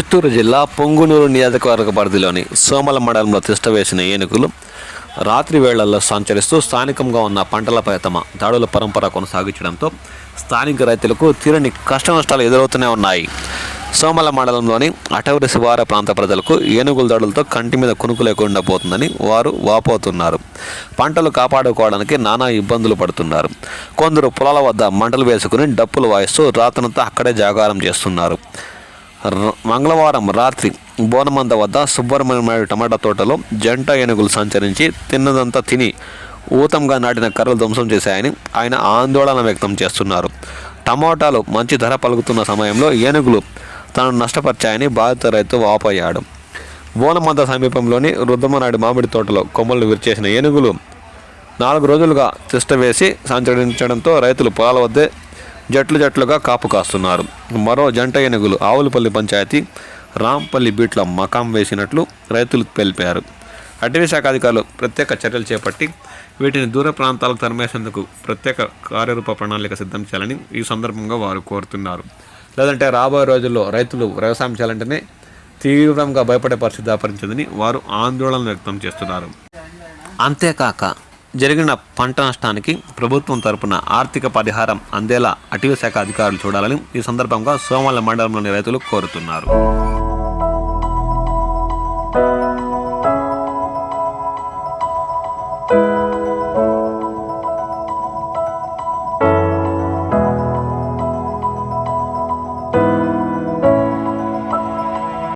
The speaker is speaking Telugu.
చిత్తూరు జిల్లా పొంగునూరు నియోజకవర్గ పరిధిలోని సోమల మండలంలో తిష్టవేసిన ఏనుగులు రాత్రి వేళల్లో సంచరిస్తూ స్థానికంగా ఉన్న పంటలపై తమ దాడుల పరంపర కొనసాగించడంతో స్థానిక రైతులకు తీరని కష్టనష్టాలు ఎదురవుతూనే ఉన్నాయి. సోమల మండలంలోని అటవరి శివార ప్రాంత ప్రజలకు ఏనుగుల దాడులతో కంటి మీద కునుకు లేకుండా పోతుందని వారు వాపోతున్నారు. పంటలు కాపాడుకోవడానికి నానా ఇబ్బందులు పడుతున్నారు. కొందరు పొలాల వద్ద మంటలు వేసుకుని డప్పులు వాయిస్తూ రాత్రంతా అక్కడే జాగారం చేస్తున్నారు. మంగళవారం రాత్రి బోనమంద వద్ద సుబ్రహ్మణ్య టమాటా తోటలో జంట ఏనుగులు సంచరించి తిన్నదంతా తిని ఊతంగా నాటిన కర్రలు ధ్వంసం చేశాయని ఆయన ఆందోళన వ్యక్తం చేస్తున్నారు. టమాటాలు మంచి ధర పలుకుతున్న సమయంలో ఏనుగులు తనను నష్టపరిచాయని బాధిత రైతు వాపోయాడు. బోనమంద సమీపంలోని రుద్దమనాయుడు మామిడి తోటలో కొమ్మలు విరిచేసిన ఏనుగులు నాలుగు రోజులుగా తిష్ట వేసి సంచరించడంతో రైతులు పొలాల వద్దే జట్లు జట్లుగా కాపు కాస్తున్నారు. మరో జంట ఏనుగులు ఆవులపల్లి పంచాయతీ రాంపల్లి బీట్ల మకాం వేసినట్లు రైతులు తెలిపారు. అటవీ శాఖ అధికారులు ప్రత్యేక చర్యలు చేపట్టి వీటిని దూర ప్రాంతాలకు తరిమేసేందుకు ప్రత్యేక కార్యరూప ప్రణాళిక సిద్ధం చేయాలని ఈ సందర్భంగా వారు కోరుతున్నారు. లేదంటే రాబోయే రోజుల్లో రైతులు వ్యవసాయం చేయాలంటేనే తీవ్రంగా భయపడే పరిస్థితి దాపరించిందని వారు ఆందోళన వ్యక్తం చేస్తున్నారు. అంతేకాక జరిగిన పంట నష్టానికి ప్రభుత్వం తరపున ఆర్థిక పరిహారం అందేలా అటవీ శాఖ అధికారులు చూడాలని ఈ సందర్భంగా సోమాల మండలంలోని రైతులు కోరుతున్నారు.